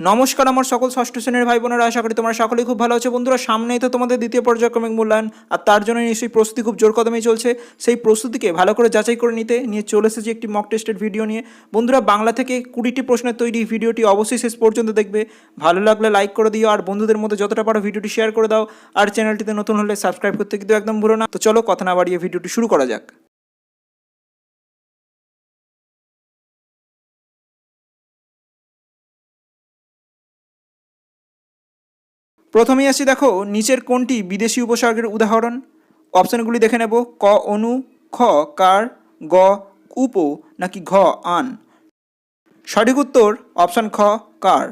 নমস্কার আমার সকল ষষ্ঠ শ্রেণির ভাই বোনেরা আশা করি তোমরা সকলেই খুব ভালো আছো। বন্ধুরা, সামনেই তো তোমাদের দ্বিতীয় পর্যায়ক্রমিক মূল্যায়ন, আর তার জন্য নিশ্চয়ই প্রস্তুতি খুব জোর কদমেই চলছে। সেই প্রস্তুতিকে ভালো করে যাচাই করে নিতে নিয়ে চলে এসেছি একটি মক টেস্টের ভিডিও নিয়ে। বন্ধুরা, বাংলা থেকে কুড়িটি প্রশ্নের তৈরি ভিডিওটি অবশ্যই শেষ পর্যন্ত দেখবে। ভালো লাগলে লাইক করে দিও, আর বন্ধুদের মধ্যে যতটা পারো ভিডিওটি শেয়ার করে দাও। আর চ্যানেলটিতে নতুন হলে সাবস্ক্রাইব করতে কিন্তু একদম ভুলো না। তো চলো কথা না বাড়িয়ে ভিডিওটি শুরু করা যাক। প্রথমেই আসি দেখো, নিচের কোনটি বিদেশি উপসর্গের উদাহরণ? অপশানগুলি দেখে নেব, ক, অনু, খ, কার, গ, উপ, নাকি ঘ, আন। সঠিক উত্তর, অপশান খ, কার।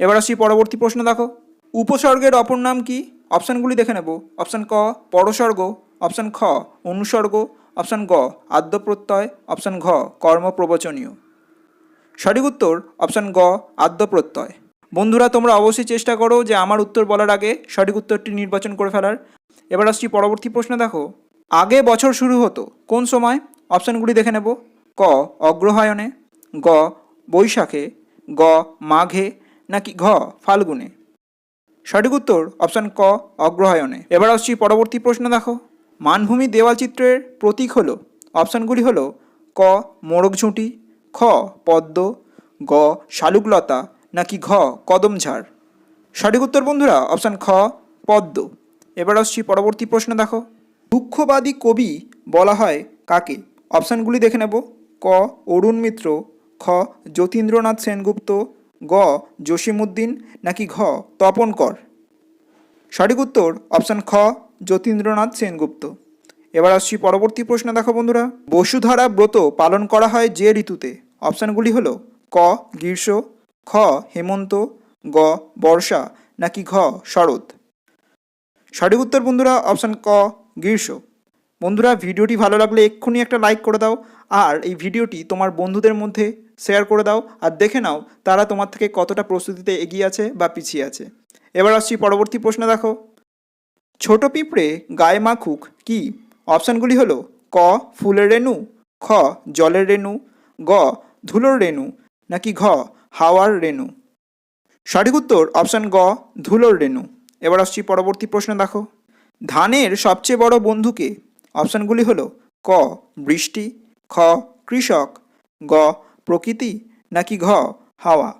এবার আসি পরবর্তী প্রশ্ন দেখো। উপসর্গের অপর নাম কি? অপশানগুলি দেখে নেব, অপশান ক, পরসর্গ, অপশান খ, অনুসর্গ, অপশান গ আদ্য প্রত্যয় অপশান ঘ, কর্মপ্রবচনীয়। সঠিক উত্তর, অপশান গ আদ্য প্রত্যয় বন্ধুরা, তোমরা অবশ্যই চেষ্টা করো যে আমার উত্তর বলার আগে সঠিক উত্তরটি নির্বাচন করে ফেলার। এবার আসছি পরবর্তী প্রশ্ন, দেখো। আগে বছর শুরু হতো, কোন সময়? অপশানগুলি দেখে নেব। ক, অগ্রহায়ণে, গ, বৈশাখে, গ, মাঘে, নাকি ঘ, ফাল্গুনে? সঠিক উত্তর, অপশান ক, অগ্রহায়ণে। এবার আসছি পরবর্তী প্রশ্ন, দেখো। মানভূমি দেওয়াল চিত্রের প্রতীক হলো, অপশানগুলি হলো, ক, মোরগঝুঁটি, খ, পদ্ম, গ, শালুকলতা নাকি ঘ কদমঝাড় সঠিক উত্তর বন্ধুরা, অপশান খ, পদ্ম। এবার আসছি পরবর্তী প্রশ্ন, দেখো। দুঃখবাদী কবি বলা হয় কাকে? অপশানগুলি দেখে নেব। ক, অরুণ মিত্র, খ, যতীন্দ্রনাথ সেনগুপ্ত, গ জসিমুদ্দিন নাকি ঘ তপন কর সঠিক উত্তর, অপশান খ, যতীন্দ্রনাথ সেনগুপ্ত। এবার আসছি পরবর্তী প্রশ্ন, দেখো বন্ধুরা। বসুধারা ব্রত পালন করা হয় যে ঋতুতে? অপশানগুলি হলো ক, গ্রীষ্ম খ, হেমন্ত, গ, বর্ষা, নাকি ঘ, শরৎ? সঠিক উত্তর বন্ধুরা অপশান ক, গ্রীষ্ম। বন্ধুরা, ভিডিওটি ভালো লাগলে এক্ষুনি একটা লাইক করে দাও, আর এই ভিডিওটি তোমার বন্ধুদের মধ্যে শেয়ার করে দাও, আর দেখে নাও তারা তোমার থেকে কতটা প্রস্তুতিতে এগিয়ে আছে বা পিছিয়ে আছে। এবার আসছি পরবর্তী প্রশ্ন দেখো। ছোট পিঁপড়ে গায়ে মাখুক কি? অপশানগুলি হলো, ক, ফুলের রেণু, খ, জলের রেণু, গ, ধুলোর রেণু নাকি ঘ, হাওয়ার রেণু? সঠিক উত্তর অপশান গ, ধুলোর রেণু। এবার আসছি পরবর্তী প্রশ্ন দেখো। ধানের সবচেয়ে বড় বন্ধুকে অপশানগুলি হলো ক, বৃষ্টি, খ, কৃষক, গ, প্রকৃতি, নাকি ঘ, হাওয়া?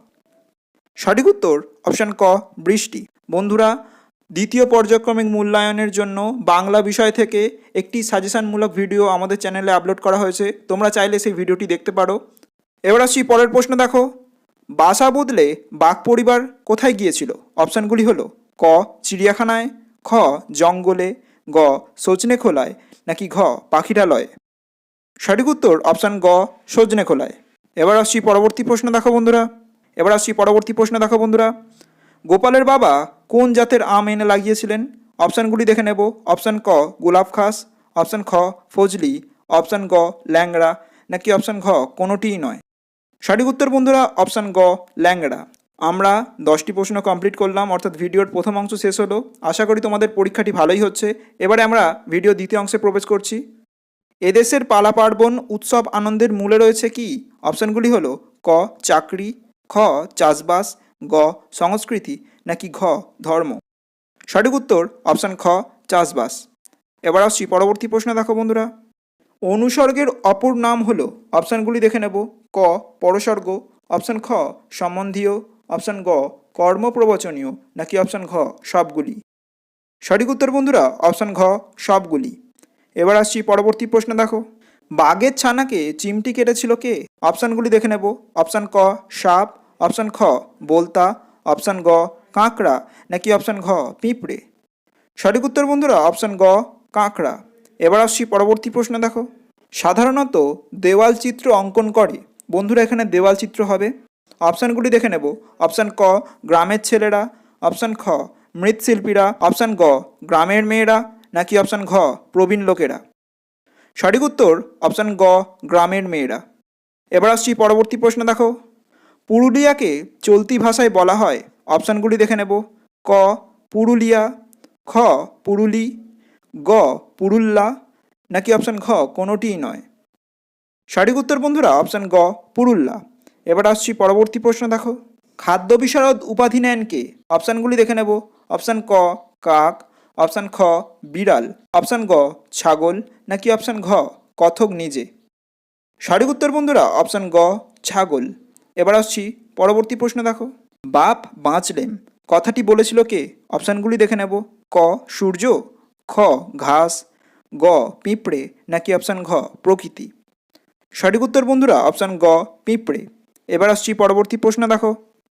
সঠিক উত্তর অপশান ক, বৃষ্টি। বন্ধুরা, দ্বিতীয় পর্যায়ক্রমিক মূল্যায়নের জন্য বাংলা বিষয় থেকে একটি সাজেশনমূলক ভিডিও আমাদের চ্যানেলে আপলোড করা হয়েছে। তোমরা চাইলে সেই ভিডিওটি দেখতে পারো। এবার আসছি পরের প্রশ্ন দেখো। বাসা বদলে বাঘ পরিবার কোথায় গিয়েছিল? অপশানগুলি হলো, ক, চিড়িয়াখানায়, খ, জঙ্গলে, গ সজনে খোলায় নাকি ঘ, পাখিরালয়? সঠিক উত্তর অপশান গ সজনে খোলায় এবার আসছি পরবর্তী প্রশ্ন দেখো বন্ধুরা। এবার আসছি পরবর্তী প্রশ্ন দেখো বন্ধুরা। গোপালের বাবা কোন জাতের আম এনে লাগিয়েছিলেন? অপশানগুলি দেখে নেব। অপশান ক, গোলাপ খাস অপশান খ, ফজলি, অপশান গ, ল্যাংড়া, নাকি অপশান ঘ, কোনোটিই নয়? সঠিক উত্তর বন্ধুরা অপশান গ, ল্যাংড়া। আমরা দশটি প্রশ্ন কমপ্লিট করলাম, অর্থাৎ ভিডিওর প্রথম অংশ শেষ হলো। আশা করি তোমাদের পরীক্ষাটি ভালোই হচ্ছে। এবারে আমরা ভিডিও দ্বিতীয় অংশে প্রবেশ করছি। এদেশের পালা পার্বণ উৎসব আনন্দের মূলে রয়েছে কি? অপশানগুলি হলো ক, চাকরি, খ, চাষবাস, গ, সংস্কৃতি, নাকি ঘ, ধর্ম। সঠিক উত্তর অপশান খ, চাষবাস। এবার আসছি পরবর্তী প্রশ্ন দেখো বন্ধুরা। অনুসর্গের অপর নাম হলো, অপশানগুলি দেখে নেব। ক, পরসর্গ, অপশান খ, সম্বন্ধীয়, অপশান গ, কর্মপ্রবচনীয়, নাকি অপশান ঘ, সবগুলি? সঠিক উত্তর বন্ধুরা, অপশান ঘ, সবগুলি। এবার আসছি পরবর্তী প্রশ্ন দেখো। বাঘের ছানাকে চিমটি কেটেছিল কে? অপশানগুলি দেখে নেব। অপশান ক, সাপ, অপশান খ, বলতা, অপশান গ, কাঁকড়া, নাকি অপশান ঘ, পিঁপড়ে? সঠিক উত্তর বন্ধুরা, অপশান গ, কাঁকড়া। এবার আসছি পরবর্তী প্রশ্ন দেখো। সাধারণত দেওয়াল চিত্র অঙ্কন করে। বন্ধুরা এখানে দেওয়াল চিত্র হবে। অপশানগুলি দেখে নেব। অপশান ক, গ্রামের ছেলেরা। অপশান খ, মৃৎশিল্পীরা। অপশান গ, গ্রামের মেয়েরা। নাকি অপশান ঘ, প্রবীণ লোকেরা। সঠিক উত্তর অপশান গ, গ্রামের মেয়েরা। এবার আসছি পরবর্তী প্রশ্ন দেখো। পুরুলিয়াকে চলতি ভাষায় বলা হয়। অপশানগুলি দেখে নেব। ক, পুরুলিয়া। খ, পুরুলি। গ, পুরুল্লা। নাকি অপশান ঘ, কোনোটিই নয়। সঠিক উত্তর বন্ধুরা অপশান গ, পুরুল্লা। এবার আসছি পরবর্তী প্রশ্ন, দেখো। খাদ্য বিশারদ উপাধি নেন কে? অপশানগুলি দেখে নেব। অপশান ক, কাক অপশান খ, বিড়াল অপশান গ, ছাগল, নাকি অপশান ঘ, কথক নিজে? সঠিক উত্তর বন্ধুরা অপশান গ, ছাগল। এবার আসছি পরবর্তী প্রশ্ন, দেখো। বাপ বাঁচলেম কথাটি বলেছিল কে? অপশানগুলি দেখে নেব। ক, সূর্য, খ, ঘাস, গ, পিঁপড়ে, নাকি অপশান ঘ, প্রকৃতি? সঠিক উত্তর বন্ধুরা অপশান গ, পিঁপড়ে। এবার আসছি পরবর্তী প্রশ্ন দেখো।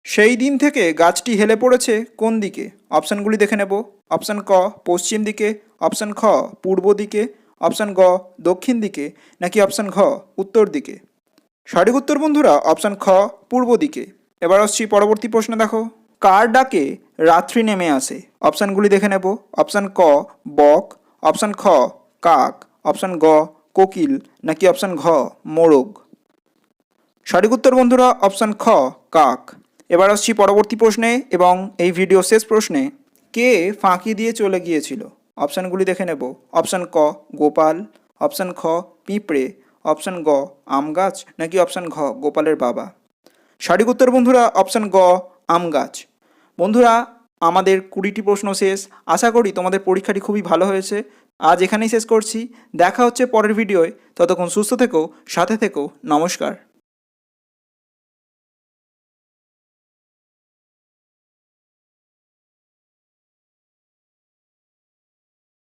সেই দিন থেকে গাছটি হেলে পড়েছে কোন দিকে? অপশানগুলি দেখে নেব। অপশান ক, পশ্চিম দিকে। অপশান খ, পূর্ব দিকে। অপশান গ, দক্ষিণ দিকে। নাকি অপশান ঘ, উত্তর দিকে? সঠিক উত্তর বন্ধুরা অপশান খ, পূর্ব দিকে। এবার আসছি পরবর্তী প্রশ্ন দেখো। কার ডাকে রাত্রি নেমে আসে? অপশানগুলি দেখে নেব। অপশান ক, বক। অপশান খ, কাক। অপশান গ কোকিল নাকি অপশান ঘ, মোরগ? সঠিক উত্তর বন্ধুরা, অপশান খ, কাক। এবার আসছি পরবর্তী প্রশ্নে এবং এই ভিডিও শেষ প্রশ্নে। কে ফাঁকি দিয়ে চলে গিয়েছিল? অপশানগুলি দেখে নেব। অপশান ক, গোপাল। অপশান খ, পিঁপড়ে। অপশান গ, আম গাছ। নাকি অপশান ঘ, গোপালের বাবা? সঠিক উত্তর বন্ধুরা, অপশান গ, আম গাছ। বন্ধুরা, আমাদের কুড়িটি প্রশ্ন শেষ। আশা করি তোমাদের পরীক্ষাটি খুবই ভালো হয়েছে। আজ এখানেই শেষ করছি। দেখা হচ্ছে পরের ভিডিওয়। ততক্ষণ সুস্থ থেকো সাথে থেকো। নমস্কার।